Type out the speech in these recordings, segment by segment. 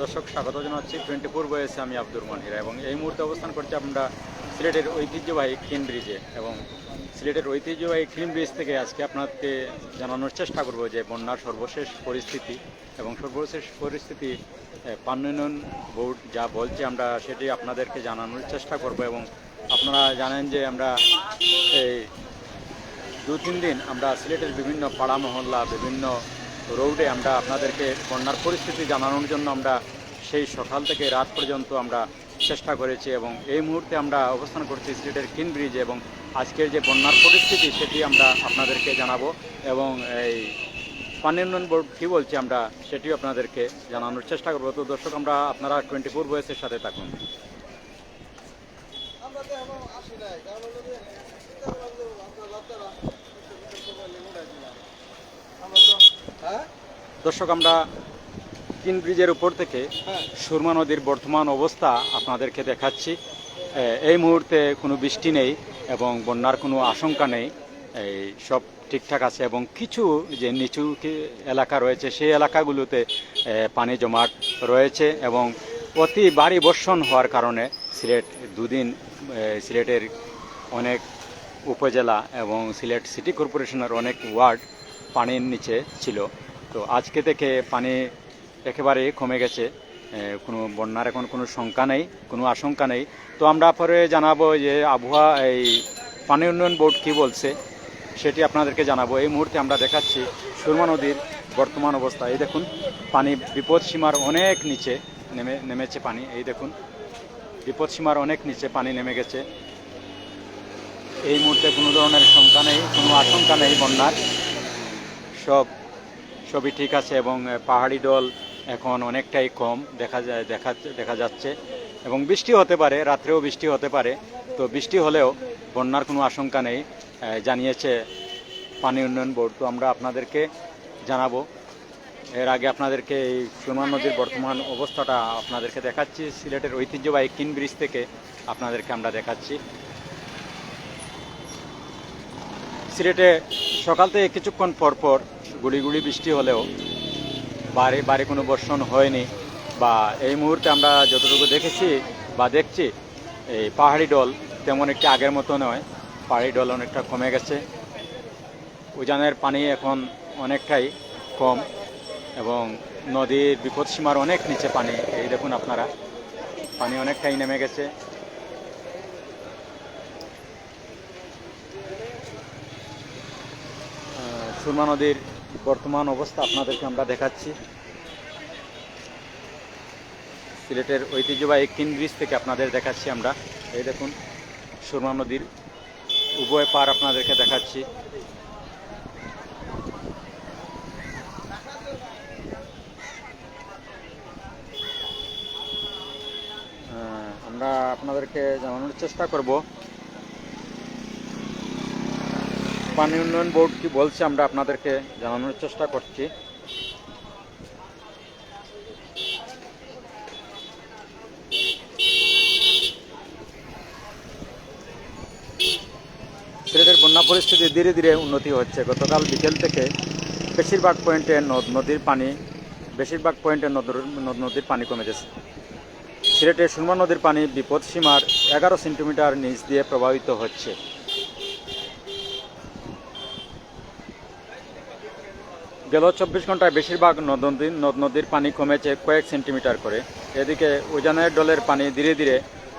দর্শক, স্বাগত জানাচ্ছি। টোয়েন্টি ফোর বয়েসে আমি আব্দুর মনিরা এবং এই মুহূর্তে অবস্থান করছি আমরা সিলেটের ঐতিহ্যবাহী ক্লিন ব্রিজে এবং সিলেটের ঐতিহ্যবাহী ক্লিন ব্রিজ থেকে আজকে আপনাকে জানানোর চেষ্টা করব যে বন্যার সর্বশেষ পরিস্থিতি এবং সর্বশেষ পরিস্থিতি পান্নয়ন বোর্ড যা বলছে আমরা সেটি আপনাদেরকে জানানোর চেষ্টা করব এবং আপনারা জানেন যে আমরা এই দু তিন দিন আমরা সিলেটের বিভিন্ন পাড়া মহল্লা, বিভিন্ন রোডে আমরা আপনাদেরকে বন্যার পরিস্থিতি জানানোর জন্য আমরা সেই সকাল থেকে রাত পর্যন্ত আমরা চেষ্টা করেছি এবং এই মুহূর্তে আমরা অবস্থান করছি সিলেটের কিন ব্রিজে এবং আজকের যে বন্যার পরিস্থিতি সেটি আমরা আপনাদেরকে জানাব এবং এই পানি উন্নয়ন বোর্ড কী বলছে আমরা সেটিও আপনাদেরকে জানানোর চেষ্টা করব। তো দর্শক, আমরা আপনারা টোয়েন্টি ফোর বয়েসের সাথে থাকুন। দর্শক আমরা কিন ব্রিজের উপর থেকে হ্যাঁ। সুরমা নদীর বর্তমান অবস্থা আপনাদেরকে দেখাচ্ছি। এই মুহূর্তে কোনো বৃষ্টি নেই এবং বন্যার কোনো আশঙ্কা নেই। এই সব ঠিকঠাক আছে এবং কিছু যে নিচু এলাকা রয়েছে সেই এলাকাগুলোতে পানি জমাট রয়েছে এবং অতি ভারী বর্ষণ হওয়ার কারণে সিলেট দুদিন সিলেটের অনেক উপজেলা এবং সিলেট সিটি কর্পোরেশনের অনেক ওয়ার্ড পানির নিচে ছিল। তো আজকে থেকে পানি একেবারে কমে গেছে। কোনো বন্যার এখন কোনো শঙ্কা নেই, কোনো আশঙ্কা নেই। তো আমরা পরে জানাব যে আবহাওয়া, এই পানি উন্নয়ন বোর্ড কী বলছে, সেটি আপনাদেরকে জানাব। এই মুহূর্তে আমরা দেখাচ্ছি সুরমা নদীর বর্তমান অবস্থা। এই দেখুন, পানি বিপদ সীমার অনেক নিচে নেমে, নেমেছে পানি। এই দেখুন, বিপদ সীমার অনেক নিচে পানি নেমে গেছে। এই মুহূর্তে কোনো ধরনের শঙ্কা নেই, কোনো আশঙ্কা নেই বন্যার। সব, সবই ঠিক আছে এবং পাহাড়ি দল এখন অনেকটাই কম দেখা যায়, দেখা দেখা যাচ্ছে। এবং বৃষ্টি হতে পারে, রাত্রেও বৃষ্টি হতে পারে। তো বৃষ্টি হলেও বন্যার কোনো আশঙ্কা নেই জানিয়েছে পানি উন্নয়ন বোর্ড। তো আমরা আপনাদেরকে জানাব। এর আগে আপনাদেরকে এই সুরমা নদীর বর্তমান অবস্থাটা আপনাদেরকে দেখাচ্ছি। সিলেটের ঐতিহ্যবাহী কিন ব্রিজ থেকে আপনাদেরকে আমরা দেখাচ্ছি। সিলেটে সকাল থেকে কিছুক্ষণ পর পর গুড়ি গুড়ি বৃষ্টি হলেও বাড়ি বাড়ি কোনো বর্ষণ হয়নি বা এই মুহূর্তে আমরা যতটুকু দেখেছি বা দেখছি, এই পাহাড়ি ডল তেমন একটি আগের মতো নয়। পাহাড়ি ডল অনেকটা কমে গেছে। উজানের পানি এখন অনেকটাই কম এবং নদীর বিপদসীমার অনেক নিচে পানি, এই দেখুন আপনারা, পানি অনেকটাই নেমে গেছে। সুরমা নদীর বর্তমান অবস্থা আপনাদেরকে আমরা দেখাচ্ছি। সিলেটের ঐতিহ্যবাহী কিন ব্রিজ থেকে আপনাদের দেখাচ্ছি আমরা। এই দেখুন, সুরমা নদীর উভয় পার আপনাদেরকে দেখাচ্ছি। আমরা আপনাদেরকে জানানোর চেষ্টা করব। পানি উন্নয়ন বোর্ড কি বলছে আমরা আপনাদেরকে জানানোর চেষ্টা করছি। সিলেটের বন্যা পরিস্থিতি ধীরে ধীরে উন্নতি হচ্ছে। গতকাল বিকেল থেকে বেশিরভাগ পয়েন্টে নদ নদীর পানি বেশিরভাগ পয়েন্টে নদ নদ নদীর পানি কমে গেছে। সিলেটের সুরমা নদীর পানি বিপদ সীমার এগারো সেন্টিমিটার নিচ দিয়ে প্রবাহিত হচ্ছে। গেল চব্বিশ ঘন্টায় বেশিরভাগ নদ নদী নদ নদীর পানি কমেছে কয়েক সেন্টিমিটার করে। এদিকে উজানের ডলের পানি ধীরে ধীরে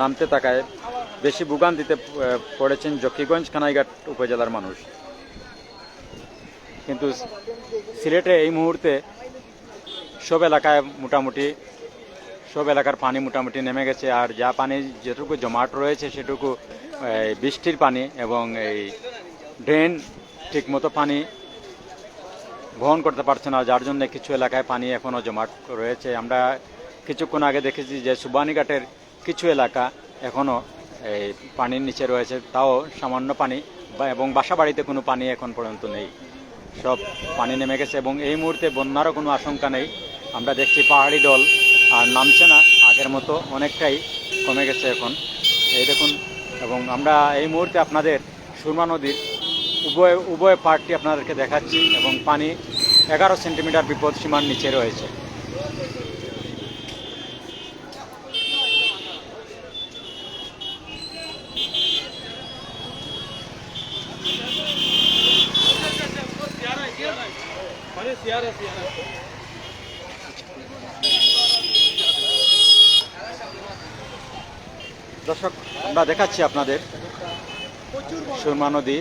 নামতে থাকায় বেশি ভোগান দিতে পড়েছেন জকিগঞ্জ কানাইঘাট উপজেলার মানুষ। কিন্তু সিলেটে এই মুহূর্তে সব এলাকায় মোটামুটি, সব এলাকার পানি মোটামুটি নেমে গেছে। আর যা পানি যেটুকু জমাট রয়েছে সেটুকু বৃষ্টির পানি এবং এই ড্রেন ঠিকমতো পানি বহন করতে পারছে না, যার জন্য কিছু এলাকায় পানি এখনও জমাট রয়েছে। আমরা কিছুক্ষণ আগে দেখেছি যে সুবানীঘাটের কিছু এলাকা এখনও এই পানির নিচে রয়েছে, তাও সামান্য পানি এবং বাসা বাড়িতে কোনো পানি এখন পর্যন্ত নেই। সব পানি নেমে গেছে এবং এই মুহূর্তে বন্যারও কোনো আশঙ্কা নেই। আমরা দেখছি পাহাড়ি দল আর নামছে না, আগের মতো অনেকটাই কমে গেছে এখন। এই দেখুন, এবং আমরা এই মুহূর্তে আপনাদের সুরমা নদীর উভয় উভয় পার্টি আপনাদেরকে দেখাচ্ছি এবং পানি এগারো সেন্টিমিটার বিপদ সীমার নিচে রয়েছে। দর্শক, আমরা দেখাচ্ছি আপনাদের সুরমা নদী।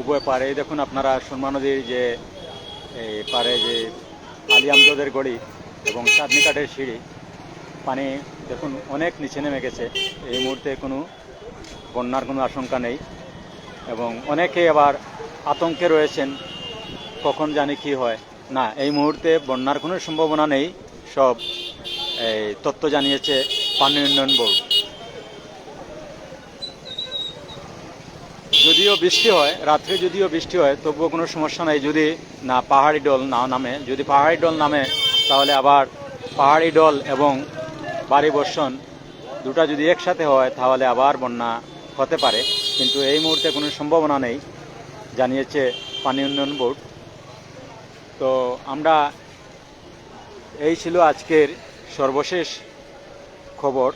উভয় পারে দেখুন আপনারা সুরমা নদীর যে এই পারে যে আলী আমজদের গড়ি এবং চাঁদনি কাঠের সিঁড়ি, পানি দেখুন অনেক নিচে নেমে গেছে। এই মুহূর্তে কোনো বন্যার কোনো আশঙ্কা নেই এবং অনেকে আবার আতঙ্কে রয়েছেন, কখন জানি কি হয়। না, এই মুহূর্তে বন্যার কোনো সম্ভাবনা নেই, সব, এই তথ্য জানিয়েছে পানি উন্নয়ন বোর্ড। যদিও বৃষ্টি হয়, রাত্রে যদিও বৃষ্টি হয়, তবুও কোনো সমস্যা নাই। যদি না পাহাড়ি ডল না নামে, যদি পাহাড়ি ডল নামে, তাহলে আবার পাহাড়ি ডল এবং বাড়ি বর্ষণ দুটা যদি একসাথে হয়, তাহলে আবার বন্যা হতে পারে। কিন্তু এই মুহূর্তে কোনো সম্ভাবনা নেই, জানিয়েছে পানি উন্নয়ন বোর্ড। তো আমরা, এই ছিল আজকের সর্বশেষ খবর।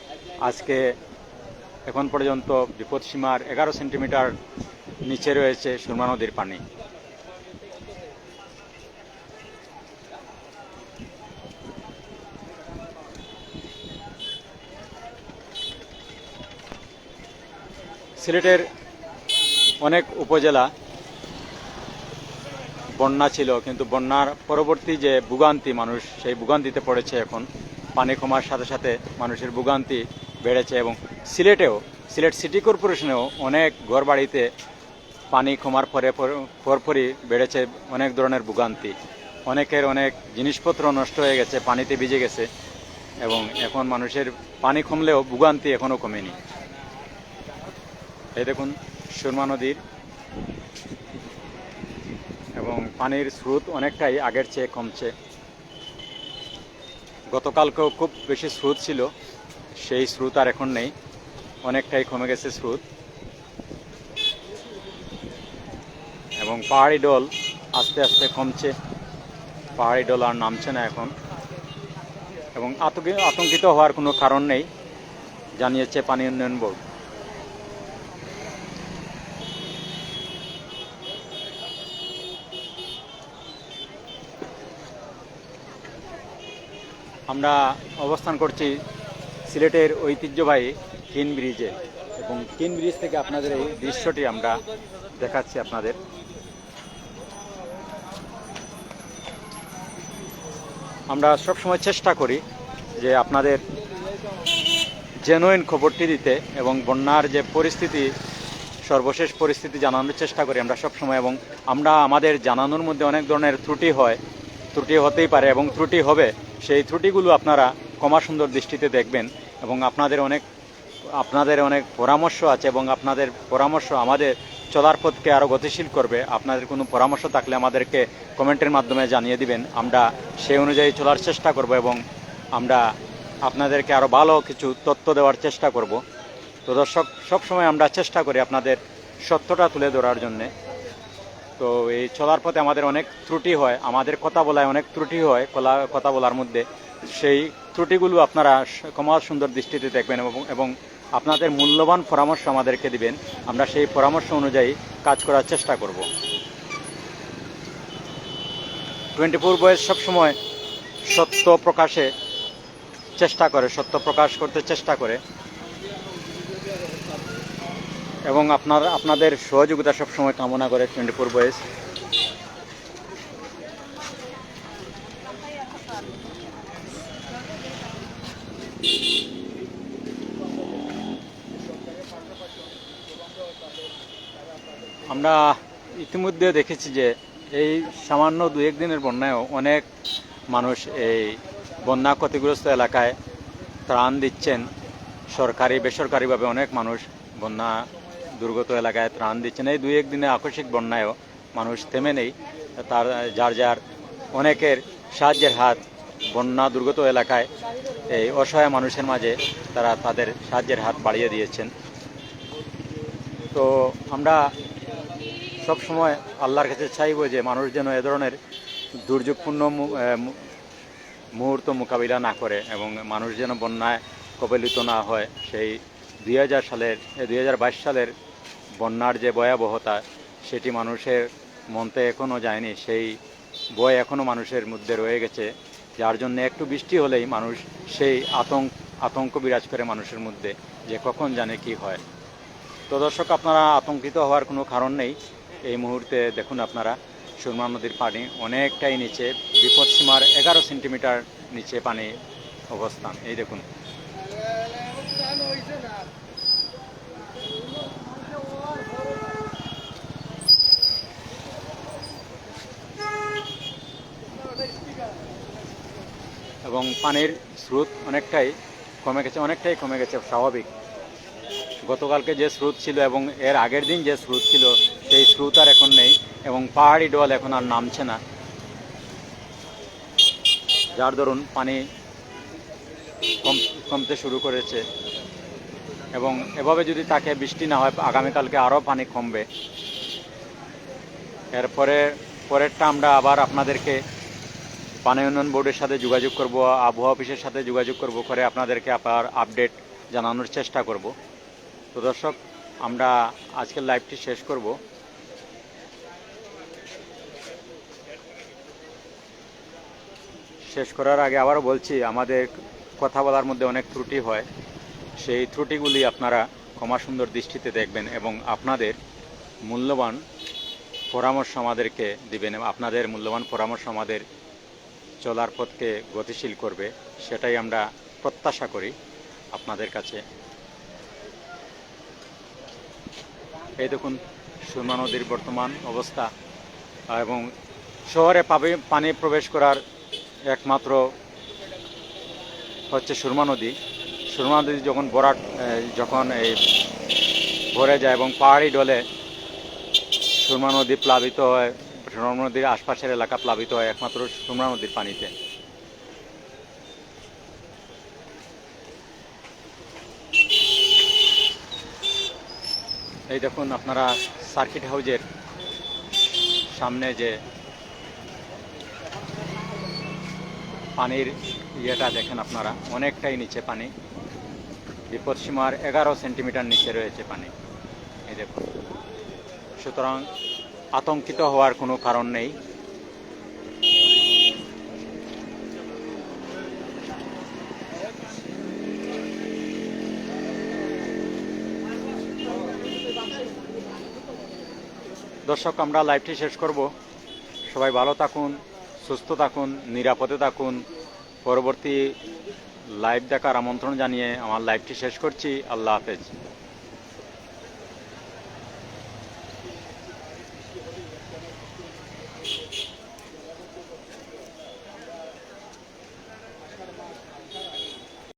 আজকে এখন পর্যন্ত বিপদসীমার এগারো সেন্টিমিটার নিচে রয়েছে সুরমা নদীর পানি। সিলেটের অনেক উপজেলা বন্যা ছিল, কিন্তু বন্যার পরবর্তী যে ভোগান্তি মানুষ, সেই ভোগান্তিতে পড়েছে এখন। পানি কমার সাথে সাথে মানুষের ভোগান্তি বেড়েছে এবং সিলেটেও, সিলেট সিটি কর্পোরেশনেও অনেক ঘরবাড়িতে পানি কমার পরে পর- পরপরই বেড়েছে অনেক ধরনের ভোগান্তি। অনেকের অনেক জিনিসপত্র নষ্ট হয়ে গেছে, পানিতে ভিজে গেছে, এবং এখন মানুষের পানি কমলেও ভোগান্তি এখনও কমেনি। এই দেখুন, সুরমা নদীর এবং পানির স্রোত অনেকটাই আগের চেয়ে কমছে। গতকালকেও খুব বেশি স্রোত ছিল, সেই স্রোত আর এখন নেই। অনেকটাই কমে গেছে স্রোত। এবং পাহাড়ি ডল আস্তে আস্তে কমছে। পাহাড়ি ডল আর নামছে না এখন। এবং আতঙ্কি- আতঙ্কিত হওয়ার কোনো কারণ নেই, জানিয়েছে পানি উন্নয়ন বোর্ড। আমরা অবস্থান করছি সিলেটের ঐতিহ্যবাহী কিন ব্রিজে। এবং কিন ব্রিজ থেকে আপনাদের এই দৃশ্যটি আমরা দেখাচ্ছি আপনাদের। আমরা সবসময় চেষ্টা করি যে আপনাদের জেনুইন খবরটি দিতে এবং বন্যার যে পরিস্থিতি, সর্বশেষ পরিস্থিতি জানানোর চেষ্টা করি আমরা সবসময়। এবং আমরা আমাদের জানানোর মধ্যে অনেক ধরনের ত্রুটি হয়, ত্রুটি হতেই পারে এবং ত্রুটি হবে। সেই ত্রুটিগুলো আপনারা কমা সুন্দর দৃষ্টিতে দেখবেন এবং আপনাদের অনেক আপনাদের অনেক পরামর্শ আছে এবং আপনাদের পরামর্শ আমাদের চলার পথকে আরও গতিশীল করবে। আপনাদের কোনো পরামর্শ থাকলে আমাদেরকে কমেন্টের মাধ্যমে জানিয়ে দিবেন। আমরা সেই অনুযায়ী চলার চেষ্টা করব এবং আমরা আপনাদেরকে আরও ভালো কিছু তথ্য দেওয়ার চেষ্টা করব। তো দর্শক, সবসময় আমরা চেষ্টা করি আপনাদের সত্যটা তুলে ধরার জন্যে। তো এই চলার পথে আমাদের অনেক ত্রুটি হয়। আমাদের কথা বলায় অনেক ত্রুটি হয় কথা বলার মধ্যে। সেই ত্রুটিগুলো আপনারা কমা সুন্দর দৃষ্টিতে দেখবেন এবং আপনাদের মূল্যবান পরামর্শ আমাদেরকে দিবেন। আমরা সেই পরামর্শ অনুযায়ী কাজ করার চেষ্টা করব। টোয়েন্টি ফোর বয়েস সবসময় সত্য প্রকাশে চেষ্টা করে, সত্য প্রকাশ করতে চেষ্টা করে। এবং আপনার, আপনাদের সহযোগিতা সবসময় কামনা করে টোয়েন্টি ফোর বয়েস আমরা ইতিমধ্যে দেখেছি যে এই সামান্য দু একদিনের বন্যায়ও অনেক মানুষ এই বন্যা ক্ষতিগ্রস্ত এলাকায় ত্রাণ দিচ্ছেন। সরকারি, বেসরকারিভাবে অনেক মানুষ বন্যা দুর্গত এলাকায় ত্রাণ দিচ্ছেন। এই দুই একদিনে আকস্মিক বন্যায়ও মানুষ থেমে নেই। তার, যার যার অনেকের সাহায্যের হাত বন্যা দুর্গত এলাকায় এই অসহায় মানুষের মাঝে তারা তাদের সাহায্যের হাত বাড়িয়ে দিয়েছেন। তো আমরা সব সময় আল্লাহর কাছে চাইব যে মানুষ যেন এ ধরনের দুর্যোগপূর্ণ মুহূর্ত মোকাবিলা না করে এবং মানুষ যেন বন্যায় কবলিত না হয়। সেই দুই হাজার সালের দুই হাজার বাইশ সালের বন্যার যে ভয়াবহতা, সেটি মানুষের মনতে এখনও যায়নি। সেই ভয় এখনও মানুষের মধ্যে রয়ে গেছে, যার জন্য একটু বৃষ্টি হলেই মানুষ সেই আতঙ্ক আতঙ্ক বিরাজ করে মানুষের মধ্যে যে কখন জানে কি হয়। তো দর্শক, আপনারা আতঙ্কিত হওয়ার কোনো কারণ নেই। এই মুহূর্তে দেখুন আপনারা, সুরমা নদীর পানি অনেকটাই নিচে বিপদসীমার এগারো সেন্টিমিটার নিচে পানি অবস্থান। এই দেখুন। এবং পানির স্রোত অনেকটাই কমে গেছে, অনেকটাই কমে গেছে, স্বাভাবিক। গতকালকে যে স্রোত ছিল এবং এর আগের দিন যে স্রোত ছিল, সেই স্রোত আর এখন নেই এবং পাহাড়ি ডল এখন আর নামছে না। যার দরুন পানি কম, কমতে শুরু করেছে এবং এভাবে যদি তাকে বৃষ্টি না হয়, আগামীকালকে আরও পানি কমবে। এরপরে পরেরটা আমরা আবার আপনাদেরকে পানি উন্নয়ন বোর্ডের সাথে যোগাযোগ করব, আবহাওয়া অফিসের সাথে যোগাযোগ করব করে আপনাদেরকে আবার আপডেট জানানোর চেষ্টা করব। তো দর্শক, আমরা আজকের লাইভটি শেষ করব। শেষ করার আগে আবারও বলছি, আমাদের কথা বলার মধ্যে অনেক ত্রুটি হয়। সেই ত্রুটিগুলি আপনারা ক্ষমা সুন্দর দৃষ্টিতে দেখবেন এবং আপনাদের মূল্যবান পরামর্শ আমাদেরকে দিবেন আপনাদের মূল্যবান পরামর্শ আমাদের চলার পথকে গতিশীল করবে, সেটাই আমরা প্রত্যাশা করি আপনাদের কাছে। এই দেখুন, সুরমা নদীর বর্তমান অবস্থা। এবং শহরে পাবে পানি প্রবেশ করার একমাত্র হচ্ছে সুরমা নদী। সুরমা নদী যখন বরাট যখন এই ভরে যায় এবং পাহাড়ি ডলে সুরমা নদী প্লাবিত হয়, সুরমা নদীর আশপাশের এলাকা প্লাবিত হয় একমাত্র সুরমা নদীর পানিতে। এই দেখুন আপনারা সার্কিট হাউজের সামনে যে পানির ইয়েটা দেখেন আপনারা, অনেকটাই নিচে পানি। বিপদসীমার এগারো সেন্টিমিটার নিচে রয়েছে পানি। এই দেখুন। সুতরাং আতঙ্কিত হওয়ার কোনো কারণ নেই। দর্শক, আমরা লাইভটি শেষ করব। সবাই ভালো থাকুন, সুস্থ থাকুন, নিরাপদে থাকুন। পরবর্তী লাইভ দেখার আমন্ত্রণ জানিয়ে আমার লাইভটি শেষ করছি। আল্লাহ হাফেজ।